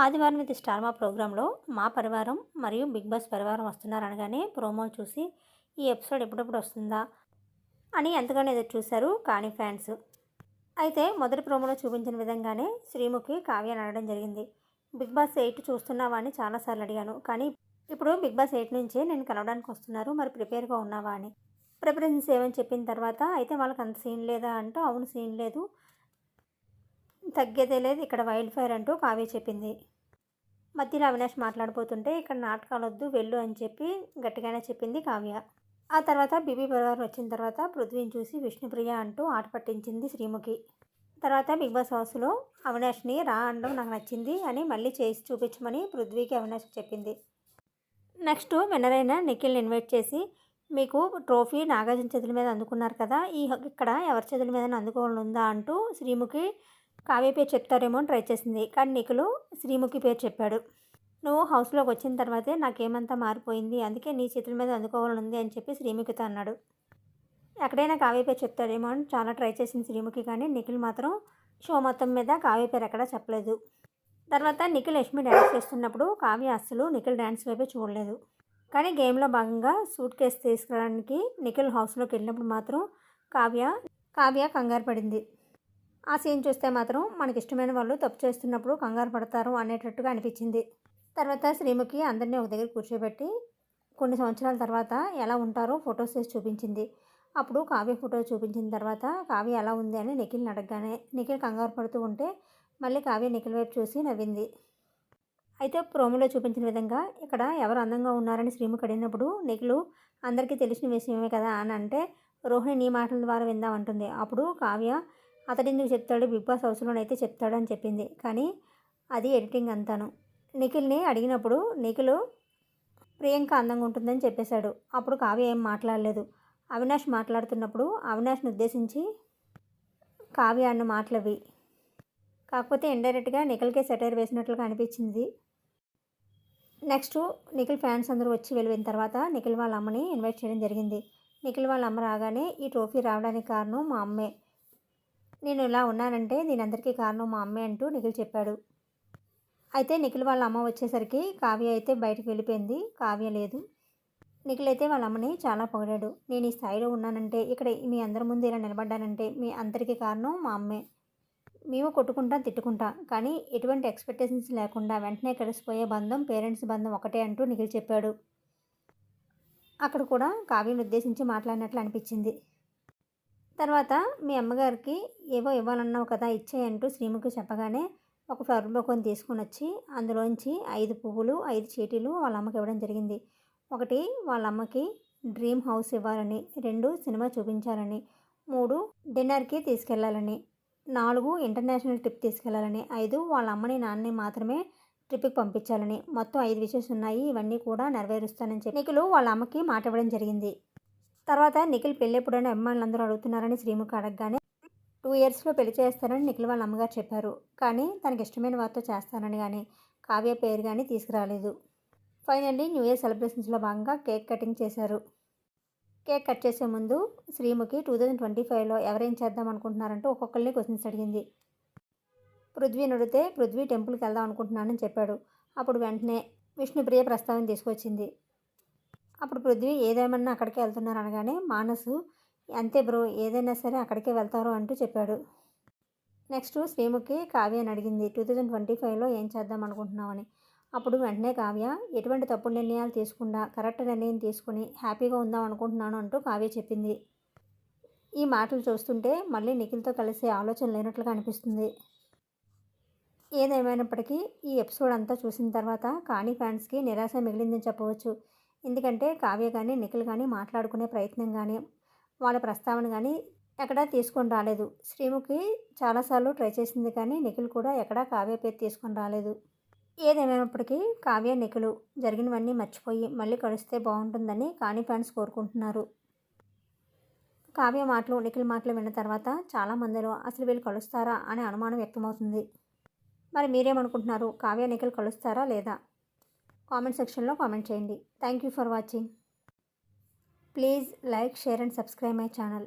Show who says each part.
Speaker 1: ఆదివారం ఇది స్టార్ మా ప్రోగ్రాంలో మా పరివారం మరియు బిగ్ బాస్ పరివారం వస్తున్నారు అనగానే ప్రోమోలు చూసి ఈ ఎపిసోడ్ ఎప్పుడెప్పుడు వస్తుందా అని ఎంతగానో ఎదురు చూశారు కానీ ఫ్యాన్స్. అయితే మొదటి ప్రోమోలో చూపించిన విధంగానే శ్రీముఖి కావ్య అడగడం జరిగింది. బిగ్ బాస్ ఎయిట్ చూస్తున్నావా అని చాలాసార్లు అడిగాను. కానీ ఇప్పుడు బిగ్ బాస్ ఎయిట్ నుంచే నేను కలవడానికి వస్తున్నారు. మరి ప్రిపేర్గా ఉన్నావా అని. ప్రిపరేషన్స్ ఏమని చెప్పిన తర్వాత అయితే వాళ్ళకి అంత సీన్ లేదా? అంటూ అవును సీన్ లేదు. తగ్గేదే లేదు. ఇక్కడ వైల్డ్ ఫైర్ అంటూ కావ్య చెప్పింది. మధ్యలో అవినాష్ మాట్లాడిపోతుంటే ఇక్కడ నాటకాలు వద్దు వెళ్ళు అని చెప్పి గట్టిగానే చెప్పింది కావ్య. ఆ తర్వాత బీబీ పరివారం వచ్చిన తర్వాత పృథ్వీని చూసి విష్ణుప్రియ అంటూ ఆట పట్టించింది శ్రీముఖి. తర్వాత బిగ్ బాస్ హౌస్లో అవినాష్ని రా అనడం నాకు నచ్చింది అని మళ్ళీ చేసి చూపించమని పృథ్వీకి అవినాష్ చెప్పింది. నెక్స్ట్ విన్నర్ అయిన నిఖిల్ని ఇన్వైట్ చేసి మీకు ట్రోఫీ నాగార్జున చేతుల మీద అందుకున్నారు కదా ఈ ఇక్కడ ఎవరి చేతుల మీద అందుకోవాలని ఉందా అంటూ శ్రీముఖి కావ్య పేరు చెప్తారేమో అని ట్రై చేసింది. కానీ నిఖిలు శ్రీముఖి పేరు చెప్పాడు. నువ్వు హౌస్లోకి వచ్చిన తర్వాతే నాకేమంతా మారిపోయింది. అందుకే నీ చేతుల మీద అందుకోవాలని ఉంది అని చెప్పి శ్రీముఖితో అన్నాడు. ఎక్కడైనా కావ్య పేరు చెప్తారేమో అని చాలా ట్రై చేసింది శ్రీముఖి కానీ నిఖిల్ మాత్రం షో మొత్తం మీద కావ్య పేరు ఎక్కడా చెప్పలేదు. తర్వాత నిఖిల్ లక్ష్మి డ్యాన్స్ చేస్తున్నప్పుడు కావ్య అస్సలు నిఖిల్ డ్యాన్స్ వైపే చూడలేదు. కానీ గేమ్లో భాగంగా సూట్ కేసు తీసుకురావడానికి నిఖిల్ హౌస్లోకి వెళ్ళినప్పుడు మాత్రం కావ్య కావ్య కంగారు పడింది. ఆ సీన్ చూస్తే మాత్రం మనకి ఇష్టమైన వాళ్ళు తప్పు చేస్తున్నప్పుడు కంగారు పడతారు అనేటట్టుగా అనిపించింది. తర్వాత శ్రీముఖి అందరినీ ఒక దగ్గర కూర్చోబెట్టి కొన్ని సంవత్సరాల తర్వాత ఎలా ఉంటారో ఫొటోస్ వేసి చూపించింది. అప్పుడు కావ్య ఫోటో చూపించిన తర్వాత కావ్య ఎలా ఉంది అని నిఖిల్ని అడగగానే నిఖిల్ కంగారు పడుతూ ఉంటే మళ్ళీ కావ్య నిఖిల్ వైపు చూసి నవ్వింది. అయితే ప్రోమోలో చూపించిన విధంగా ఇక్కడ ఎవరు అందంగా ఉన్నారని శ్రీముఖి అడిగినప్పుడు నిఖిలు అందరికీ తెలిసిన విషయమే కదా అని అంటే రోహిణి నీ మాటల ద్వారా విందామంటుంది అప్పుడు కావ్య అతడు ఎందుకు చెప్తాడు? బిగ్ బాస్ హౌస్లోనైతే చెప్తాడని చెప్పింది. కానీ అది ఎడిటింగ్ అంతాను. నిఖిల్ని అడిగినప్పుడు నిఖిల్ ప్రియాంక అందంగా ఉంటుందని చెప్పేశాడు. అప్పుడు కావ్య ఏం మాట్లాడలేదు. అవినాష్ మాట్లాడుతున్నప్పుడు అవినాష్ని ఉద్దేశించి కావ్య అన్న మాటలవి. కాకపోతే ఇండైరెక్ట్గా నిఖిల్కే సెటైర్ వేసినట్లుగా అనిపించింది. నెక్స్ట్ నిఖిల్ ఫ్యాన్స్ అందరూ వచ్చి వెళ్ళిన తర్వాత నిఖిల్ వాళ్ళ అమ్మని ఇన్వైట్ చేయడం జరిగింది. నిఖిల్ వాళ్ళ అమ్మ రాగానే ఈ ట్రోఫీ రావడానికి కారణం మా అమ్మే. నేను ఇలా ఉన్నానంటే దీని అందరికీ కారణం మా అమ్మే అంటూ నిఖిల్ చెప్పాడు. అయితే నిఖిల్ వాళ్ళ అమ్మ వచ్చేసరికి కావ్య అయితే బయటకు వెళ్ళిపోయింది. కావ్య లేదు. నిఖిల్ అయితే వాళ్ళ అమ్మని చాలా పొగిడాడు. నేను ఈ స్థాయిలో ఉన్నానంటే ఇక్కడ మీ అందరి ముందు ఇలా నిలబడ్డానంటే మీ అందరికీ కారణం మా అమ్మే. మేము కొట్టుకుంటాం తిట్టుకుంటాం. కానీ ఎటువంటి ఎక్స్పెక్టేషన్స్ లేకుండా వెంటనే కలిసిపోయే బంధం పేరెంట్స్ బంధం ఒకటే అంటూ నిఖిల్ చెప్పాడు. అక్కడ కూడా కావ్యను ఉద్దేశించి మాట్లాడినట్లు అనిపించింది. తర్వాత మీ అమ్మగారికి ఏవో ఇవ్వాలన్నావు కదా ఇచ్చేయంటూ శ్రీముఖి చెప్పగానే ఒక ఫ్లవర్ బొక్కని తీసుకుని వచ్చి అందులోంచి ఐదు పువ్వులు ఐదు చీటీలు వాళ్ళ అమ్మకి ఇవ్వడం జరిగింది. ఒకటి వాళ్ళ అమ్మకి డ్రీమ్ హౌస్ ఇవ్వాలని రెండు సినిమా చూపించాలని మూడు డిన్నర్కి తీసుకెళ్ళాలని నాలుగు ఇంటర్నేషనల్ ట్రిప్ తీసుకెళ్ళాలని ఐదు వాళ్ళ అమ్మని నాన్నని మాత్రమే ట్రిప్కి పంపించాలని. మొత్తం ఐదు విషయస్ ఉన్నాయి ఇవన్నీ కూడా నెరవేరుస్తానని చెప్పి నిఖిలు వాళ్ళ అమ్మకి మాట ఇవ్వడం జరిగింది. తర్వాత నిఖిల్ పెళ్ళి ఎప్పుడైనా అమ్మాయిలు అందరూ అడుగుతున్నారని శ్రీముఖ అడగగానే టూ ఇయర్స్లో పెళ్ళి చేస్తానని నిఖిల్ వాళ్ళ అమ్మగారు చెప్పారు. కానీ తనకి ఇష్టమైన వారితో చేస్తానని కానీ కావ్య పేరు కానీ తీసుకురాలేదు. ఫైనల్లీ న్యూ ఇయర్ సెలబ్రేషన్స్లో భాగంగా కేక్ కటింగ్ చేశారు. కేక్ కట్ చేసే ముందు శ్రీముఖి టూ థౌజండ్ ట్వంటీ ఫైవ్లో ఎవరేం చేద్దాం అనుకుంటున్నారంటూ ఒక్కొక్కరిని క్వశ్చన్స్ అడిగింది. పృథ్వీ నడితే పృథ్వీ టెంపుల్కి వెళ్దాం అనుకుంటున్నానని చెప్పాడు. అప్పుడు వెంటనే విష్ణుప్రియ ప్రస్తావన తీసుకొచ్చింది. అప్పుడు పృథ్వీ ఏదేమన్నా అక్కడికే వెళ్తున్నారు అనగానే మానసు అంతే బ్రో ఏదైనా సరే అక్కడికే వెళ్తారు అంటూ చెప్పాడు. నెక్స్ట్ శ్రీముఖి కావ్యని అడిగింది. టూ థౌజండ్ ట్వంటీ ఫైవ్లో ఏం చేద్దాం అనుకుంటున్నామని అప్పుడు వెంటనే కావ్య ఎటువంటి తప్పు నిర్ణయాలు తీసుకుండా కరెక్ట్ నిర్ణయం తీసుకుని హ్యాపీగా ఉందాం అనుకుంటున్నాను అంటూ కావ్య చెప్పింది. ఈ మాటలు చూస్తుంటే మళ్ళీ నిఖిల్తో కలిసే ఆలోచన లేనట్లుగా అనిపిస్తుంది. ఏదేమైనప్పటికీ ఈ ఎపిసోడ్ అంతా చూసిన తర్వాత కానీ ఫ్యాన్స్కి నిరాశ మిగిలిందని చెప్పవచ్చు. ఎందుకంటే కావ్య కానీ నిఖిల్ కానీ మాట్లాడుకునే ప్రయత్నం కానీ వాళ్ళ ప్రస్తావన కానీ ఎక్కడా తీసుకొని రాలేదు. శ్రీముఖి చాలాసార్లు ట్రై చేసింది కానీ నిఖిల్ కూడా ఎక్కడా కావ్య పేరు తీసుకొని రాలేదు. ఏదేమైనప్పటికీ కావ్య నిఖిలు జరిగినవన్నీ మర్చిపోయి మళ్ళీ కలిస్తే బాగుంటుందని కానీ ఫ్యాన్స్ కోరుకుంటున్నారు. కావ్య మాటలు నిఖిల్ మాటలు విన్న తర్వాత చాలామందిలో అసలు వీళ్ళు కలుస్తారా అనే అనుమానం వ్యక్తమవుతుంది. మరి మీరేమనుకుంటున్నారు? కావ్య నిఖిల్ కలుస్తారా లేదా? కామెంట్ సెక్షన్లో కామెంట్ చేయండి. Thank you for watching please like share and subscribe my channel